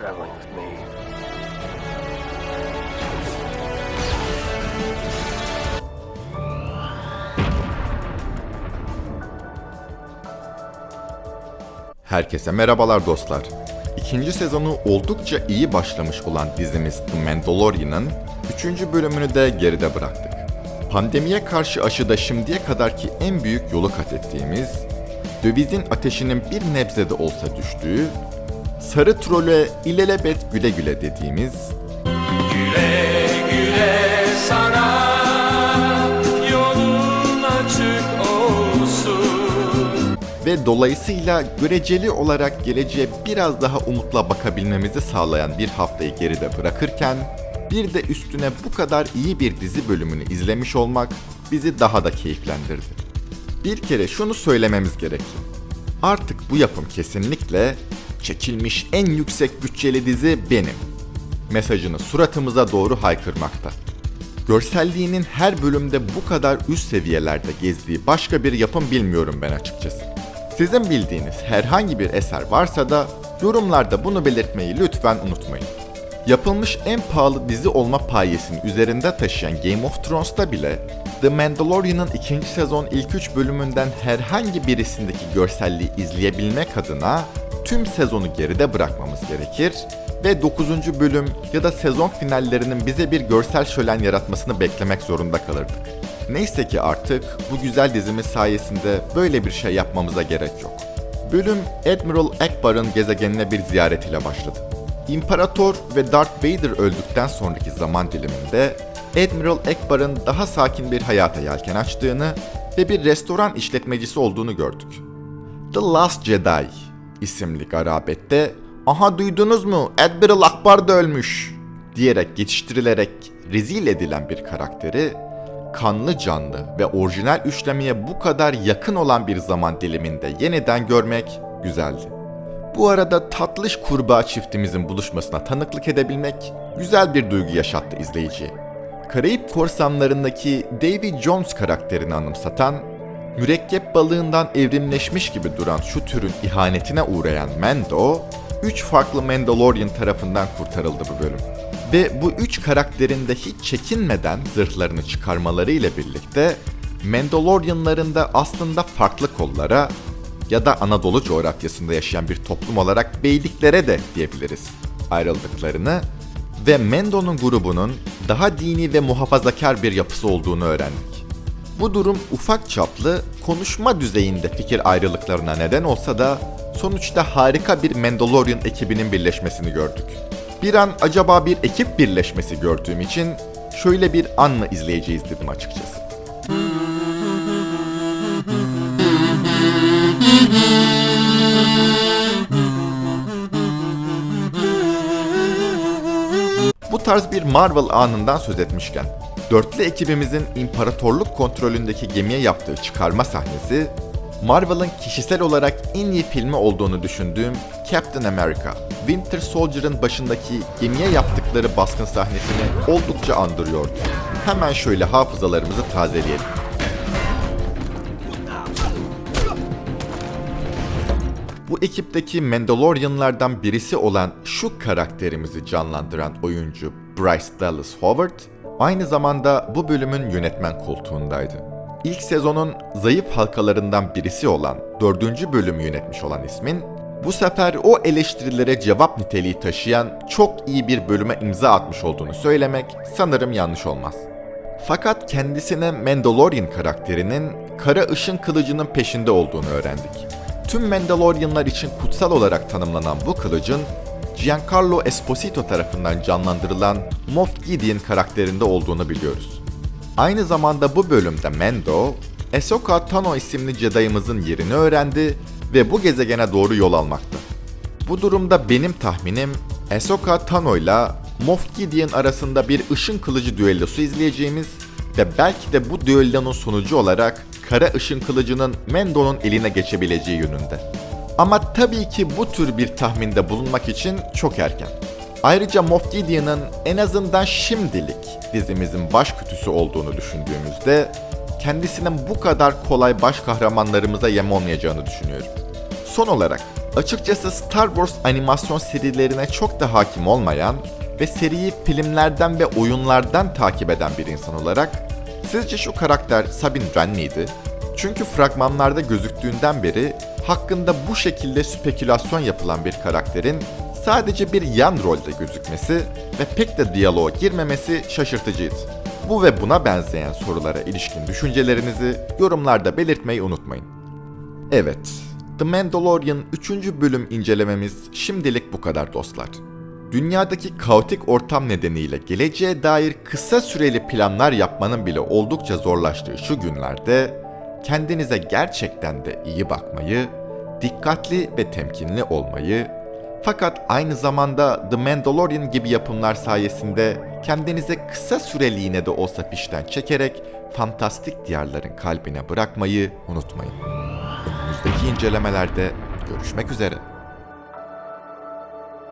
traveling with me. Herkese merhabalar dostlar. İkinci sezonu oldukça iyi başlamış olan dizimiz The Mandalorian'ın 3. bölümünü de geride bıraktık. Pandemiye karşı aşıda şimdiye kadarki en büyük yolu kat ettiğimiz, dövizin ateşinin bir nebzede olsa düştüğü, sarı trole ilelebet güle güle dediğimiz, Güle güle sana yolun açık olsun. ve dolayısıyla göreceli olarak geleceğe biraz daha umutla bakabilmemizi sağlayan bir haftayı geride bırakırken bir de üstüne bu kadar iyi bir dizi bölümünü izlemiş olmak bizi daha da keyiflendirdi. Bir kere şunu söylememiz gerekir. Artık bu yapım kesinlikle çekilmiş en yüksek bütçeli dizi benim. Mesajını suratımıza doğru haykırmakta. Görselliğinin her bölümde bu kadar üst seviyelerde gezdiği başka bir yapım bilmiyorum ben açıkçası. Sizin bildiğiniz herhangi bir eser varsa da yorumlarda bunu belirtmeyi lütfen unutmayın. Yapılmış en pahalı dizi olma payesini üzerinde taşıyan Game of Thrones'ta bile The Mandalorian'ın ikinci sezon ilk üç bölümünden herhangi birisindeki görselliği izleyebilmek adına tüm sezonu geride bırakmamız gerekir ve 9. bölüm ya da sezon finallerinin bize bir görsel şölen yaratmasını beklemek zorunda kalırdık. Neyse ki artık bu güzel dizimiz sayesinde böyle bir şey yapmamıza gerek yok. Bölüm Admiral Akbar'ın gezegenine bir ziyaret ile başladı. İmparator ve Darth Vader öldükten sonraki zaman diliminde Admiral Akbar'ın daha sakin bir hayata yelken açtığını ve bir restoran işletmecisi olduğunu gördük. The Last Jedi isimli garabette aha duydunuz mu Admiral Akbar da ölmüş diyerek geçiştirilerek rezil edilen bir karakteri kanlı canlı ve orijinal üçlemeye bu kadar yakın olan bir zaman diliminde yeniden görmek güzeldi. Bu arada tatlış kurbağa çiftimizin buluşmasına tanıklık edebilmek güzel bir duygu yaşattı izleyiciye. Karayip korsanlarındaki Davy Jones karakterini anımsatan, mürekkep balığından evrimleşmiş gibi duran şu türün ihanetine uğrayan Mando, üç farklı Mandalorian tarafından kurtarıldı bu bölüm. Ve bu üç karakterin de hiç çekinmeden zırhlarını çıkarmaları ile birlikte Mandalorianların da aslında farklı kollara ya da Anadolu coğrafyasında yaşayan bir toplum olarak beyliklere de diyebiliriz ayrıldıklarını ve Mendo'nun grubunun daha dini ve muhafazakar bir yapısı olduğunu öğrendik. Bu durum ufak çaplı, konuşma düzeyinde fikir ayrılıklarına neden olsa da sonuçta harika bir Mandalorian ekibinin birleşmesini gördük. Bir an acaba bir ekip birleşmesi gördüğüm için şöyle bir anla izleyeceğiz dedim açıkçası. Bu tarz bir Marvel anından söz etmişken, dörtlü ekibimizin imparatorluk kontrolündeki gemiye yaptığı çıkarma sahnesi, Marvel'ın kişisel olarak en iyi filmi olduğunu düşündüğüm Captain America, Winter Soldier'ın başındaki gemiye yaptıkları baskın sahnesini oldukça andırıyordu. Hemen şöyle hafızalarımızı tazeleyelim. Bu ekipteki Mandalorianlardan birisi olan şu karakterimizi canlandıran oyuncu Bryce Dallas Howard, aynı zamanda bu bölümün yönetmen koltuğundaydı. İlk sezonun zayıf halkalarından birisi olan 4. bölümü yönetmiş olan ismin, bu sefer o eleştirilere cevap niteliği taşıyan çok iyi bir bölüme imza atmış olduğunu söylemek sanırım yanlış olmaz. Fakat kendisine Mandalorian karakterinin kara ışın kılıcının peşinde olduğunu öğrendik. Tüm Mandalorianlar için kutsal olarak tanımlanan bu kılıcın Giancarlo Esposito tarafından canlandırılan Moff Gideon karakterinde olduğunu biliyoruz. Aynı zamanda bu bölümde Mando, Ahsoka Tano isimli Jedi'ımızın yerini öğrendi ve bu gezegene doğru yol almakta. Bu durumda benim tahminim Ahsoka Tano ile Moff Gideon arasında bir ışın kılıcı düellosu izleyeceğimiz ve belki de bu düellonun sonucu olarak kara ışın kılıcının Mendo'nun eline geçebileceği yönünde. Ama tabii ki bu tür bir tahminde bulunmak için çok erken. Ayrıca Moff Gideon'ın en azından şimdilik dizimizin baş kötüsü olduğunu düşündüğümüzde kendisinin bu kadar kolay baş kahramanlarımıza yem olmayacağını düşünüyorum. Son olarak açıkçası Star Wars animasyon serilerine çok da hakim olmayan ve seriyi filmlerden ve oyunlardan takip eden bir insan olarak sizce şu karakter Sabine Wren miydi? Çünkü fragmanlarda gözüktüğünden beri hakkında bu şekilde spekülasyon yapılan bir karakterin sadece bir yan rolde gözükmesi ve pek de diyaloğa girmemesi şaşırtıcıydı. Bu ve buna benzeyen sorulara ilişkin düşüncelerinizi yorumlarda belirtmeyi unutmayın. Evet, The Mandalorian 3. bölüm incelememiz şimdilik bu kadar dostlar. Dünyadaki kaotik ortam nedeniyle geleceğe dair kısa süreli planlar yapmanın bile oldukça zorlaştığı şu günlerde kendinize gerçekten de iyi bakmayı, dikkatli ve temkinli olmayı, fakat aynı zamanda The Mandalorian gibi yapımlar sayesinde kendinize kısa süreliğine de olsa fişten çekerek fantastik diyarların kalbine bırakmayı unutmayın. Önümüzdeki incelemelerde görüşmek üzere.